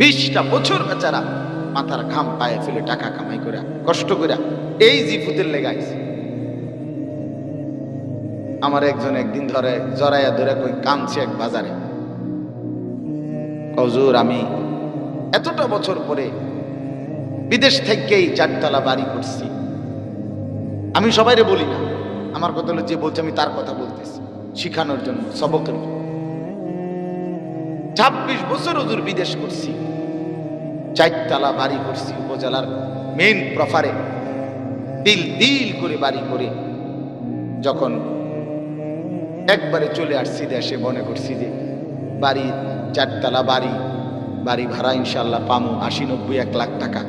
বিশটা বছর বেচারা মাথার ঘাম পায়ে ফেলে টাকা কামাই করে, কষ্ট করে এই জিফুতের লেগাইছে আমার একজন একদিন ধরে জরাইয়া ধরে কই কামছে এক বাজারে। হজুর, আমি এতটা বছর পরে বিদেশ থেকেই চারতলা বাড়ি করছি। আমি সবাইরে বলি না, আমার কথা হলো যে বলছে আমি তার কথা বলতেছি, শিখানোর জন্য, সবকের জন্য। ছাব্বিশ বছর হুজুর বিদেশ করছি। চারতলা বাড়ি করছি উপজেলার মেইন প্রফারে দিল দিল করে বাড়ি করে যখন একবারে চলে আসছি দেশে, মনে করছি যে বাড়ি, চারতলা বাড়ি বাড়ি ভাড়া ইনশাল্লাহ পামু, আশি নব্বই, এক লাখ টাকা।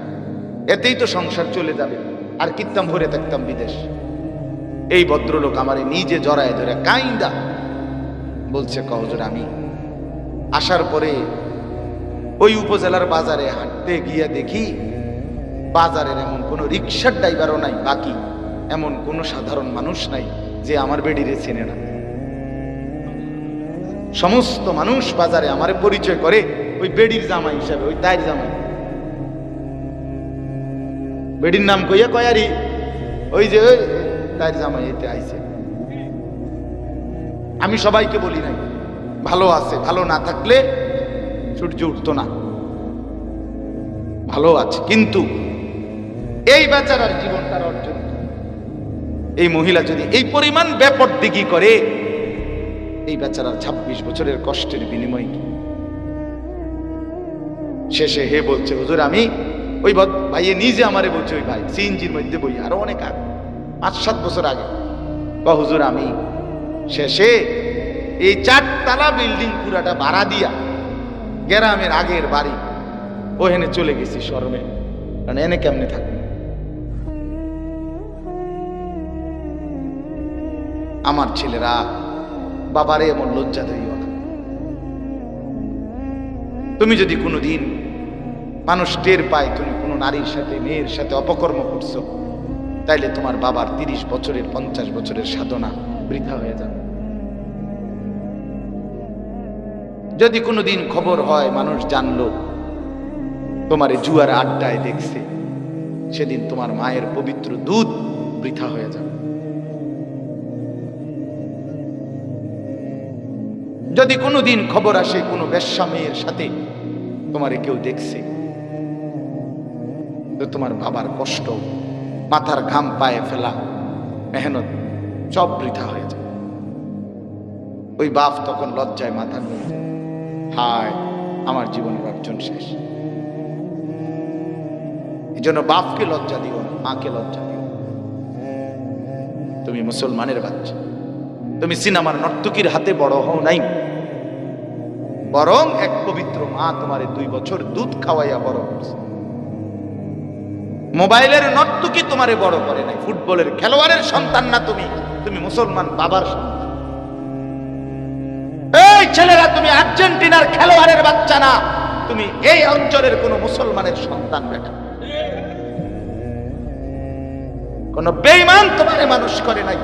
এতেই তো সংসার চলে যাবে। আর কিত্তাম ভরে থাকতাম বিদেশ। এই ভদ্রলোক আমার নিজে জড়ায় ধরে কাইন্দা বলছে কহজুর আমি আসার পরে ওই উপজেলার বাজারে হাঁটতে গিয়ে দেখি বাজারের এমন কোনো রিক্সার ড্রাইভারও নাই, বাকি এমন কোনো সাধারণ মানুষ নাই যে আমার বেডিরে চেনে না। সমস্ত মানুষ বাজারে আমারে পরিচয় করে, ওই বেডির জামাই হিসাবে, ওই তাইর জামাই। বেডির নাম কইয়া কয়ারি ওই যে তাইর জামাই এতে আইছে। আমি সবাইকে বলি নাই। ভালো আছে, ভালো না থাকলে সূর্য উঠতো না। ভালো আছে, কিন্তু এই বেচারার জীবনটার অর্জন এই মহিলা যদি এই পরিমাণ ব্যাপক দিঘি করে, এই বেচারার ছাব্বিশ বছরের কষ্টের বিনিময় কি? শেষে হে বলছে, হুজুর, আমি ওই ভাইয়ে নিজে আমারে বলছে, ওই ভাই, সিএনজির মধ্যে বই আরও অনেক আগে, পাঁচ সাত বছর আগে বা হুজুর, আমি শেষে এই চারতলা বিল্ডিং পুরাটা ভাড়া দিয়া গ্রামের আগের বাড়ি। ওখানে চলে গেছি শরমে। কারণ এনে কেমনে থাকবে? আমার ছেলেরা বাবারে এমন লজ্জা দিও তুমি যদি কোনোদিন মানুষ টের পায়, তুমি কোনো নারীর সাথে, মেয়ের সাথে অপকর্ম করছ, তাইলে তোমার বাবার তিরিশ বছরের, পঞ্চাশ বছরের সাধনা বৃথা হয়ে যাবে। যদি কোনোদিন খবর হয়, মানুষ জানলো, তোমার জুয়ার আড্ডায় দেখছে, সেদিন তোমার মায়ের পবিত্র দুধ বৃথা হয়ে যাবে যদি কোনোদিন খবর আসে, কোনো বেশ্যা মেয়ের সাথে তোমারে কেউ দেখছে, তো তোমার বাবার কষ্ট মাথার ঘাম পায়ে ফেলা, মেহনত সব বৃথা হয়ে যায় ওই বাপ তখন লজ্জায় মাথা নুয়ে যায়। হায়, আমার জীবনের অর্জন শেষ। এই জন্য বাপকে লজ্জা দিও না মাকে লজ্জা দিও। তুমি মুসলমানের বাচ্চা। তুমি সিনেমার নর্তকীর হাতে বড় হও নাই। বরং এক পবিত্র মা তোমারে দুই বছর দুধ খাওয়াইয়া বড় করছে। মোবাইলের নর্তকী তোমারে বড় করে নাই। ফুটবলের খেলোয়াড়ের সন্তান না তুমি। তুমি মুসলমান বাবার সন্তান। এই ছেলেরা, তুমি আর্জেন্টিনার খেলোয়াড়ের বাচ্চা না তুমি এই অঞ্চলের কোন মুসলমানের সন্তান বেটা। কোন বেইমান তোমারে মানুষ করে নাই।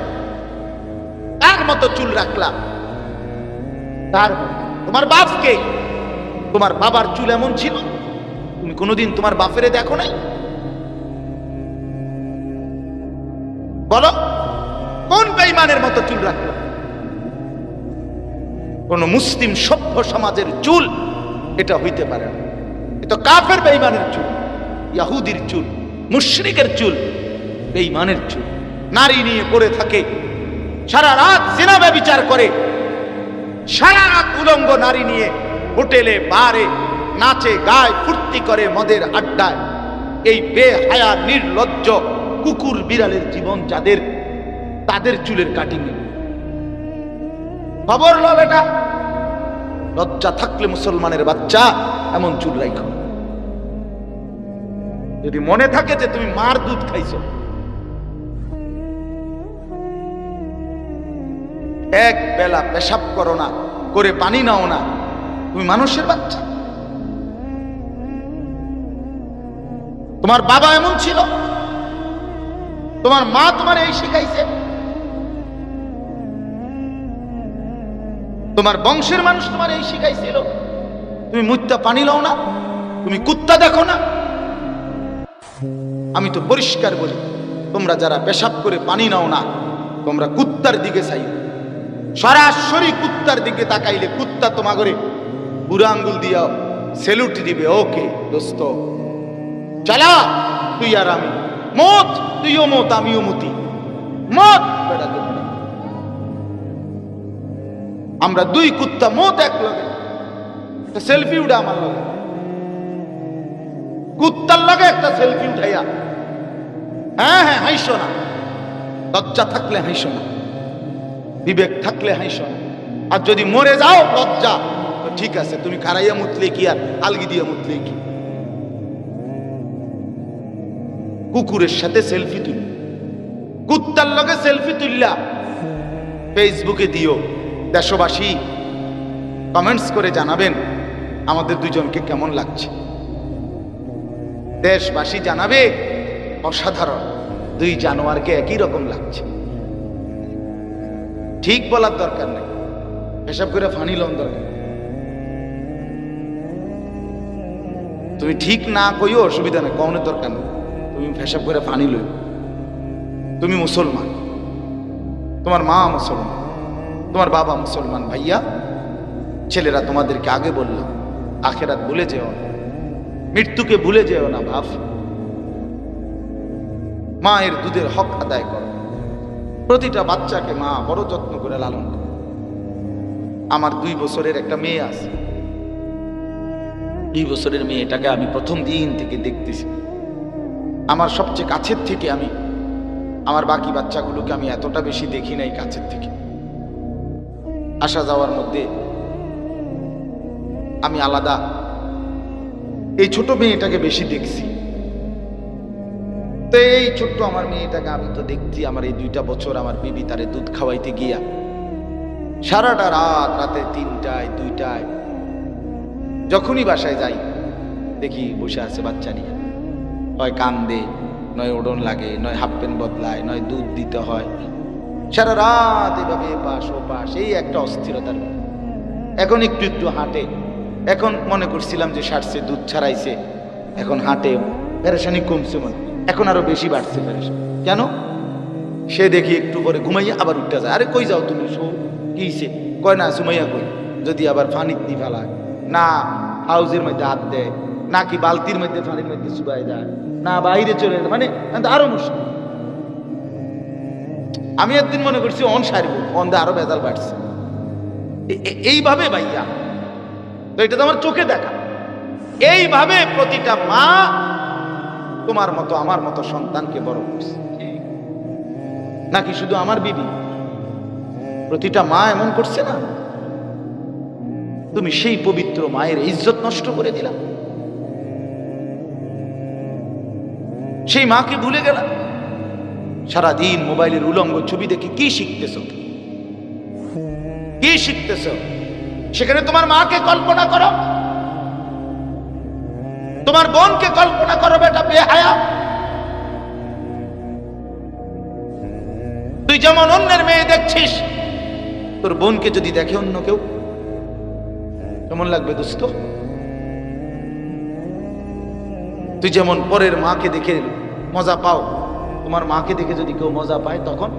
তার মতো চুল রাখলা তার তোমার বাপকে তোমার বাবার চুল এমন ছিল? তুমি কোনোদিন তোমার বাপেরে দেখো নাই? বলো, কোন বেইমানের মতো চুল রাখল কোন মুসলিম সভ্য সমাজের চুল এটা হইতে পারে না। এটা কাফের বেইমানের চুল, ইয়াহুদির চুল, মুশরিকের চুল বেইমানের চুল। নারী নিয়ে পড়ে থাকে, সারা রাত সিনেমা বিচার করে, সারা রাত উলঙ্গ নারী নিয়ে হোটেলে, বারে, নাচে, গায়, ফুর্তি করে মদের আড্ডায়। এই বেহায়া, নির্লজ্জ কুকুর বিড়ালের জীবন যাদের, তাদের চুলের কাটিং খবর লো বেটা, লজ্জা থাকলে মুসলমানের বাচ্চা, এমন চুল রাইখো যদি মনে থাকে যে তুমি মার দুধ খাইছো। এক বেলা পেশাব করো না, করে পানি নাও না। তুমি মানুষের বাচ্চা। তোমার বাবা এমন ছিল। তোমার মা তোমার এই শিখাইছে। তোমার বংশের মানুষ তোমার এই শিখাইছিল। তুমি মুত্যা পানি লও না, তুমি কুত্তা দেখো না। আমি তো পরিষ্কার বলি, তোমরা যারা পেশাব করে পানি নাও না, তোমরা কুত্তার দিকে চাই সরাসরি কুত্তার দিকে তাকাইলে কুত্তা তোমা করে বুড়া আঙ্গুল দিয়া সেলুট দিবে। ওকে, দোস্ত, চালা, তুই আর আমি। মত, তুইও মত, আমিও মতি। মত। আমরা দুই কুত্তা মত এক লগে সেলফি উঠে আমার লগে। কুত্তার লগে একটা সেলফি উঠাইয়া। হ্যাঁ হ্যাঁ হাইসো না। লজ্জা থাকলে হাইসো না। বিবেক থাকলে হাইসো না। আর যদি মরে যাও, লজ্জা। ঠিক আছে, তুমি খারাইয়া মুতলে কি আর আলগি দিয়ে মুতলে কি? কুকুরের সাথে সেলফি তুলি কুত্তার লগে সেলফি তুললা। ফেসবুকে দিও। দেশবাসী কমেন্টস করে জানাবেন আমাদের দুজনকে কেমন লাগছে। দেশবাসী জানাবে, অসাধারণ, দুই জানোয়ারকে একই রকম লাগছে। ঠিক বলার দরকার নেই এসব করে ফানি লন দরকার। তুমি ঠিক না কইও অসুবিধা নেই কমনের দরকার নেই। তুমি ফেসাব করে ফানি লই তুমি মুসলমান, তোমার মা মুসলমান, তোমার বাবা মুসলমান ভাইয়া, ছেলেরা তোমাদেরকে আগে বলল, আখেরাত বলে যেও না। মৃত্যুকে ভুলে যেও না ভাব। মায়ের দুধের হক আদায় করো। প্রতিটা বাচ্চাকে মা বড় যত্ন করে লালন করে। আমার দুই বছরের একটা মেয়ে আছে। দুই বছরের মেয়েটাকে আমি প্রথম দিন থেকে দেখতেছি। আমার সবচেয়ে কাছের থেকে আমি, আমার বাকি বাচ্চাগুলোকে আমি এতটা বেশি দেখি নাই কাছের থেকে। আসা যাওয়ার মধ্যে আমি আলাদা এই ছোট মেয়েটাকে বেশি দেখছি। তো, এই ছোট্ট আমার মেয়েটাকে আমি তো দেখছি আমার এই দুইটা বছর আমার বিবি তারে দুধ খাওয়াইতে গিয়া। সারাটা রাত, রাতে তিনটায়, দুইটায়, যখনই বাসায় যাই, দেখি বসে আছে বাচ্চা নিয়ে। হয় কান্দে, নয় ওড়ন লাগে, নয় হাফ প্যান্ট বদলায়, নয় দুধ দিতে হয়। সারা রাত এভাবে এপাশ ওপাশ, এই একটা অস্থিরতার এখন একটু একটু হাঁটে। এখন মনে করছিলাম যে সারছে, দুধ ছাড়াইছে। এখন হাঁটে পেরেশানি কমছে মনে এখন আরও বেশি বাড়ছে পেরেশানি। কেন? সে দেখি একটু পরে ঘুমাইয়া আবার উঠতে যায়। আরে কই যাও তুমি? শো কিছে কয় না, সুমাইয়া কই? যদি আবার ফানিত নি ফেলায়। না, হাউজের মধ্যে হাত দেয়। নাকি বালতির মধ্যে, ফানির মধ্যে চুবাই দেয়। না, বাইরে চলে যায়। মানে আরও মুশকিল। আমি একদিন মনে করছি, অন সারব। অন্দে আরও বেজাল বাড়ছে। এইভাবে ভাইয়া তো এটা তো আমার চোখে দেখা। এইভাবে প্রতিটা মা তোমার মতো, আমার মতো সন্তানকে বড় করছে। নাকি শুধু আমার বিবি? প্রতিটা মা এমন করছে না? তুমি সেই পবিত্র মায়ের ইজ্জত নষ্ট করে দিলাম সেই মাকে ভুলে গেলা। সারাদিন মোবাইলের উলঙ্গ ছবি দেখে কি শিখতেছ? কি শিখতেছ? সেখানে তোমার মাকে কল্পনা করো। তোমার বোনকে কল্পনা করো, বেটা বেহায়া। তুই যেমন অন্যের মেয়ে দেখছিস, তোর বোনকে যদি দেখে অন্য কেউ, কেমন লাগবে দোস্ত? তুই যেমন পরের মাকে দেখে মজা পাও, তোমার মাকে দেখে যদি কেউ মজা পায়, তখন?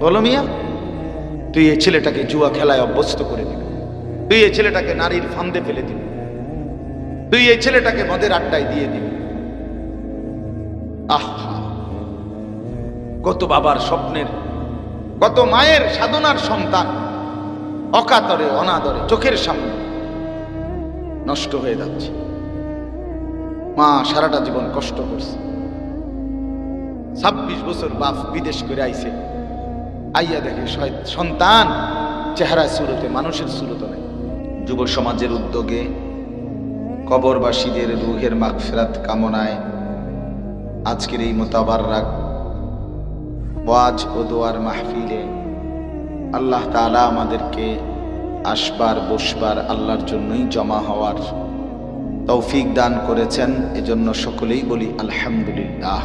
বলো মিয়া। তুই এই ছেলেটাকে জুয়া খেলায় অভ্যস্ত করে দিবি। তুই এই ছেলেটাকে নারীর ফান্দে ফেলে দিবি। তুই এই ছেলেটাকে মদের আড্ডায় দিয়ে দিবি। আহা! কত বাবার স্বপ্নের, কত মায়ের সাধনার সন্তান অকাতরে, অনাদরে, চোখের সামনে নষ্ট হয়ে যাচ্ছে। মা সারাটা জীবন কষ্ট করছে। ছাব্বিশ বছর বাপ বিদেশ করে আইছে। আইয়া দেখে সন্তান চেহারা সুরতে, মানুষের সুরত নেই। যুব সমাজের উদ্যোগে কবরবাসীদের রুহের মাগফিরাত কামনায় আজকের এই মোতাবার রাগ ওয়াজ ও দোয়ার মাহফিলে আল্লাহ তালা আমাদেরকে আসবার, বসবার আল্লাহর জন্যই জমা হওয়ার তৌফিক দান করেছেন। এজন্য সকলেই বলি আলহামদুলিল্লাহ।